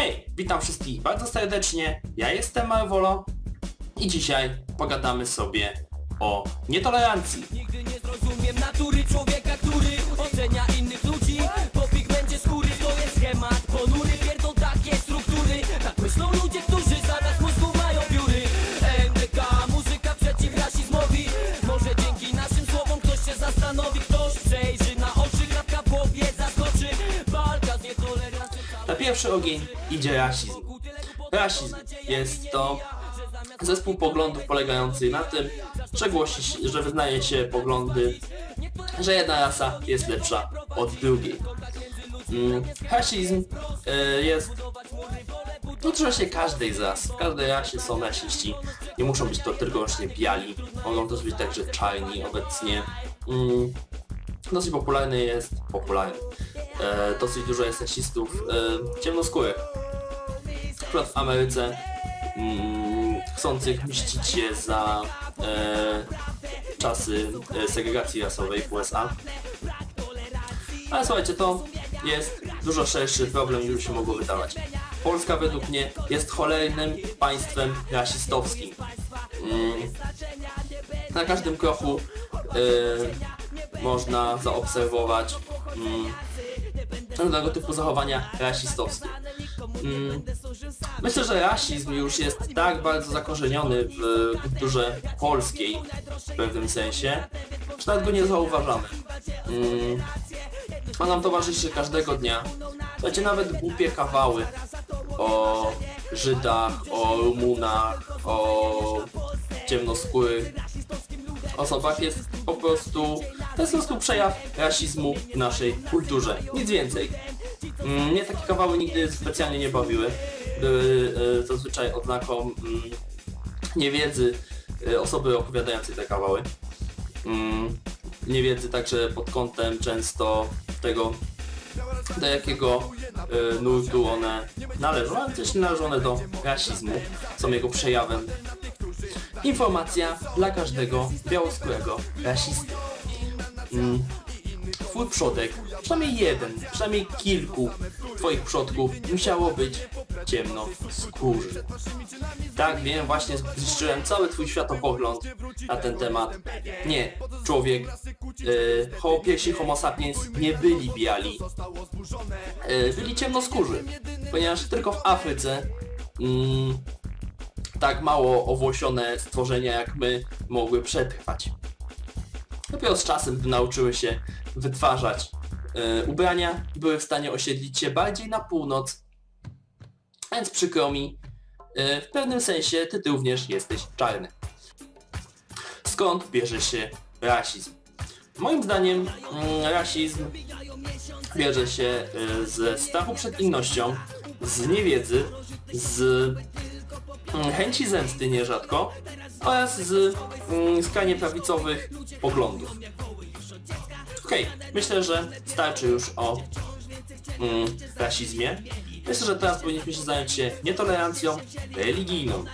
Hej, witam wszystkich bardzo serdecznie, ja jestem Marvolo i dzisiaj pogadamy sobie o nietolerancji. Pierwszy ogień idzie rasizm. Rasizm jest to zespół poglądów polegający na tym, że głosi, że wyznaje się poglądy, że jedna rasa jest lepsza od drugiej. Mm, rasizm y, jest dotyczy się każdej z ras. W każdej rasie są rasiści. Nie muszą być to tylko wyłącznie biali. Mogą też być także czarni obecnie. Mm, dosyć popularny jest, popularny, e, dosyć dużo jest rasistów e, ciemnoskórych. Na przykład w Ameryce mm, chcących mścić się za e, czasy e, segregacji rasowej w USA. Ale słuchajcie, to jest dużo szerszy problem niż się mogło wydawać. Polska według mnie jest cholernym państwem rasistowskim. Mm, na każdym kroku y, można zaobserwować mm, różnego typu zachowania rasistowskie. Mm, myślę, że rasizm już jest tak bardzo zakorzeniony w kulturze polskiej w pewnym sensie, że nawet go nie zauważamy. Mm, on nam towarzyszy każdego dnia. Słuchajcie, nawet głupie kawały o Żydach, o Rumunach, o ciemnoskórych osobach jest po prostu to jest po prostu przejaw rasizmu w naszej kulturze. Nic więcej. Mm, Mnie takie kawały nigdy specjalnie nie bawiły. Były e, zazwyczaj oznaką mm, niewiedzy e, osoby opowiadającej te kawały. Mm, Niewiedzy także pod kątem często tego, do jakiego e, nurtu one należą, ale też należą one do rasizmu, są jego przejawem. Informacja dla każdego białoskórego rasisty. Mm. Twój przodek, przynajmniej jeden, przynajmniej kilku twoich przodków musiało być ciemnoskórzy. Tak, wiem, właśnie zniszczyłem cały twój światopogląd na ten temat. Nie, człowiek, yy, ho, homo sapiens nie byli biali, yy, byli ciemnoskórzy, ponieważ tylko w Afryce mm, tak mało owłosione stworzenia jak my mogły przetrwać. Dopiero z czasem, nauczyły się wytwarzać e, ubrania, były w stanie osiedlić się bardziej na północ. Więc przykro mi, e, w pewnym sensie ty, ty również jesteś czarny. Skąd bierze się rasizm? Moim zdaniem mm, rasizm bierze się e, ze strachu przed innością, z niewiedzy, z mm, chęci zemsty nierzadko oraz z mm, skrajnie prawicowych poglądów. Okej, myślę, że starczy już o mm, rasizmie. Myślę, że teraz powinniśmy się zająć się nietolerancją religijną.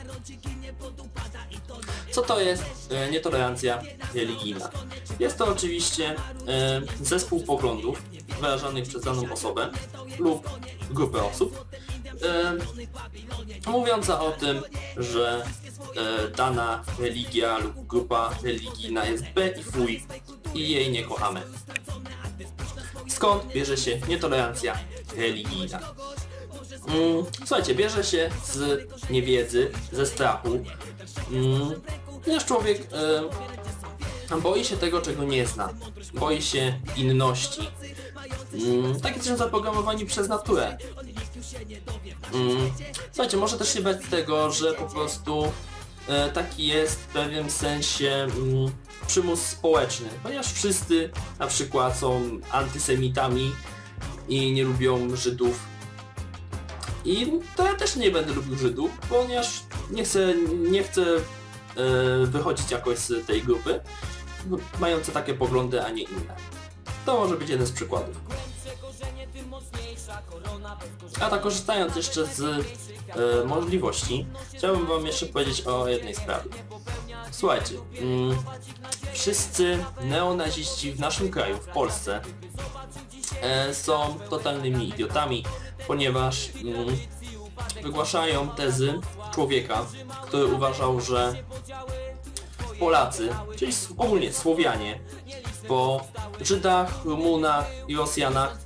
Co to jest e, nietolerancja religijna? Jest to oczywiście e, zespół poglądów wyrażanych przez daną osobę lub grupę osób, e, mówiąca o tym, że dana religia lub grupa religijna jest B i fuj i jej nie kochamy. Skąd bierze się nietolerancja religijna? Mm, słuchajcie, bierze się z niewiedzy, ze strachu, mm, ponieważ człowiek e, boi się tego, czego nie zna, boi się inności. Mm, takie też zaprogramowani przez naturę. Mm, słuchajcie, może też się bać tego, że po prostu e, taki jest w pewnym sensie mm, przymus społeczny, ponieważ wszyscy na przykład są antysemitami i nie lubią Żydów. I to ja też nie będę lubił Żydów, ponieważ nie chcę, nie chcę e, wychodzić jakoś z tej grupy, mające takie poglądy, a nie inne. To może być jeden z przykładów. A tak korzystając jeszcze z e, możliwości, chciałbym wam jeszcze powiedzieć o jednej sprawie. Słuchajcie, mm, wszyscy neonaziści w naszym kraju, w Polsce, e, są totalnymi idiotami, ponieważ mm, wygłaszają tezy człowieka, który uważał, że Polacy, czyli ogólnie Słowianie, po Żydach, Rumunach i Rosjanach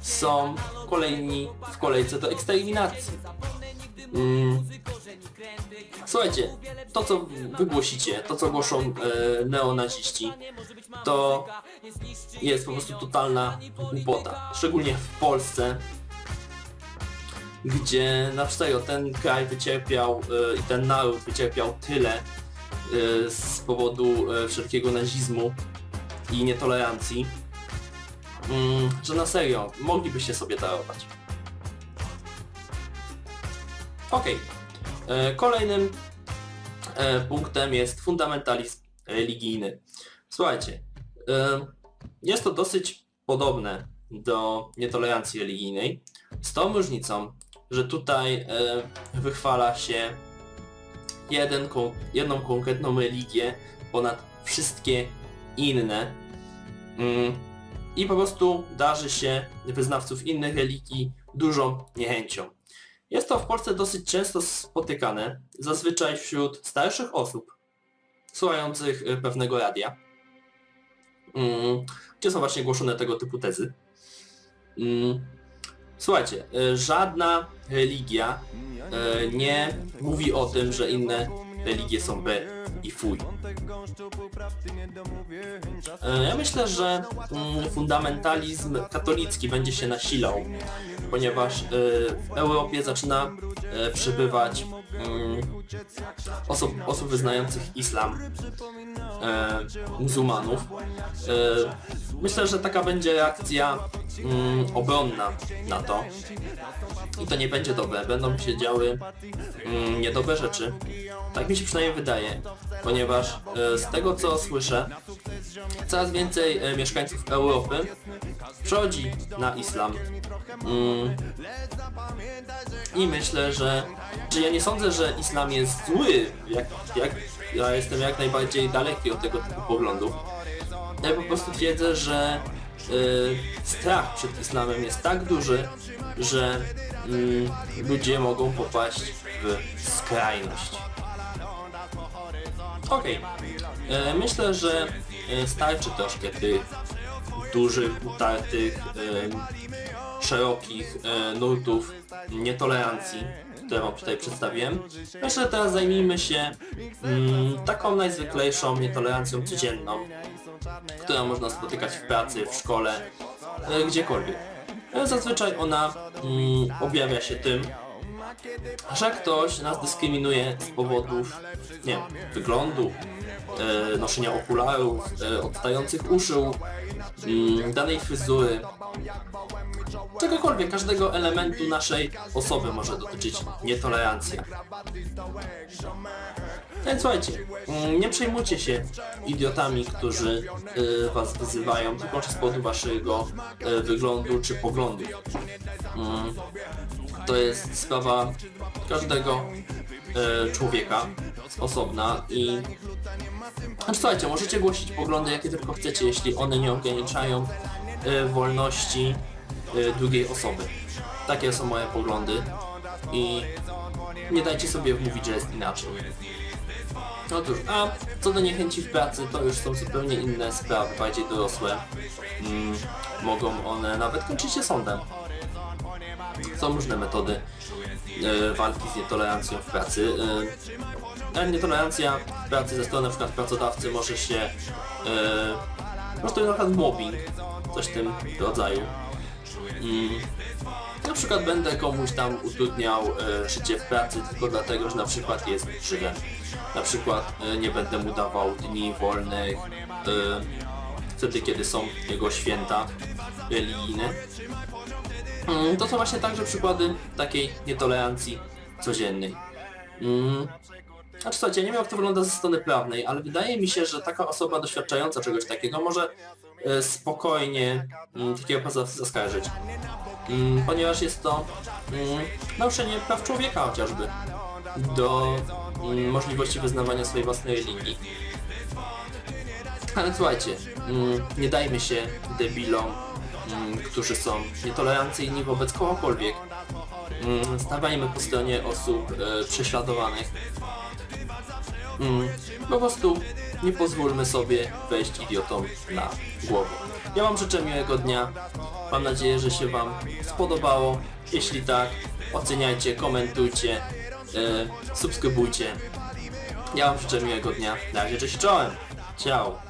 są kolejni w kolejce do eksterminacji. Mm. Słuchajcie, to co wygłosicie, to co głoszą e, neonaziści, to jest po prostu totalna głupota. Szczególnie w Polsce, gdzie na serio ten kraj wycierpiał e, i ten naród wycierpiał tyle e, z powodu e, wszelkiego nazizmu i nietolerancji, mm, że na serio moglibyście sobie darować. Okej. E, Kolejnym e, punktem jest fundamentalizm religijny. Słuchajcie, e, jest to dosyć podobne do nietolerancji religijnej, z tą różnicą, że tutaj wychwala się jeden, jedną konkretną religię ponad wszystkie inne mm, i po prostu darzy się wyznawców innych religii dużą niechęcią. Jest to w Polsce dosyć często spotykane, zazwyczaj wśród starszych osób słuchających e, pewnego radia, mm, gdzie są właśnie głoszone tego typu tezy. Mm, Słuchajcie, e, żadna religia e, nie mówi o tym, że inne religie są B i fuj. E, Ja myślę, że mm, fundamentalizm katolicki będzie się nasilał, ponieważ e, w Europie zaczyna e, przybywać mm, osób, osób wyznających islam, e, muzułmanów. E, Myślę, że taka będzie reakcja mm, obronna na to. I to nie będzie dobre. Będą się działy mm, niedobre rzeczy. Tak mi się przynajmniej wydaje. Ponieważ e, z tego co słyszę, coraz więcej e, mieszkańców Europy przechodzi na islam. Mm. I myślę, że, że ja nie sądzę, że islam jest zły. Jak, jak, ja jestem jak najbardziej daleki od tego typu poglądów. Ja po prostu twierdzę, że y, strach przed islamem jest tak duży, że mm, ludzie mogą popaść w skrajność. Okej. E, Myślę, że e, starczy troszkę tych dużych, utartych, e, szerokich e, nurtów nietolerancji, które wam tutaj przedstawiłem. Myślę, że teraz zajmijmy się mm, taką najzwyklejszą nietolerancją codzienną, którą można spotykać w pracy, w szkole, e, gdziekolwiek. E, Zazwyczaj ona mm, objawia się tym, że ktoś nas dyskryminuje z powodów, nie wyglądu, e, noszenia okularów, e, odstających uszu, mm, danej fryzury, czegokolwiek, każdego elementu naszej osoby może dotyczyć nietolerancja. Więc słuchajcie, mm, nie przejmujcie się idiotami, którzy y, was wyzywają tylko z powodu waszego y, wyglądu czy poglądu. Mm, to jest sprawa każdego e, człowieka osobna i znaczy, słuchajcie, możecie głosić poglądy jakie tylko chcecie, jeśli one nie ograniczają e, wolności drugiej osoby. Takie są moje poglądy i nie dajcie sobie wmówić, że jest inaczej. Otóż, a co do niechęci w pracy, to już są zupełnie inne sprawy, bardziej dorosłe. Mm, mogą one nawet kończyć się sądem. Są różne metody e, walki z nietolerancją w pracy. E, nietolerancja w pracy ze strony przykład pracodawcy może się e, po prostu na przykład mobbing, coś w tym rodzaju. Na przykład będę komuś tam utrudniał e, życie w pracy tylko dlatego, że na przykład jest Żydem. Na przykład e, nie będę mu dawał dni wolnych e, wtedy, kiedy są jego święta religijne. Mm, To są właśnie także przykłady takiej nietolerancji codziennej. Mm. Znaczy słuchajcie, nie wiem jak to wygląda ze strony prawnej, ale wydaje mi się, że taka osoba doświadczająca czegoś takiego może spokojnie mm, takiego pana zaskarżyć. Mm, ponieważ jest to mm, naruszenie praw człowieka chociażby do możliwości wyznawania swojej własnej religii. Ale słuchajcie, nie dajmy się debilom, którzy są nietolerancyjni wobec kogokolwiek. Stawajmy po stronie osób e, prześladowanych. Po prostu nie pozwólmy sobie wejść idiotom na głowę. Ja Wam życzę miłego dnia. Mam nadzieję, że się Wam spodobało. Jeśli tak, oceniajcie, komentujcie, e, subskrybujcie. Ja Wam życzę miłego dnia. Na razie, cześć, czołem. Ciao.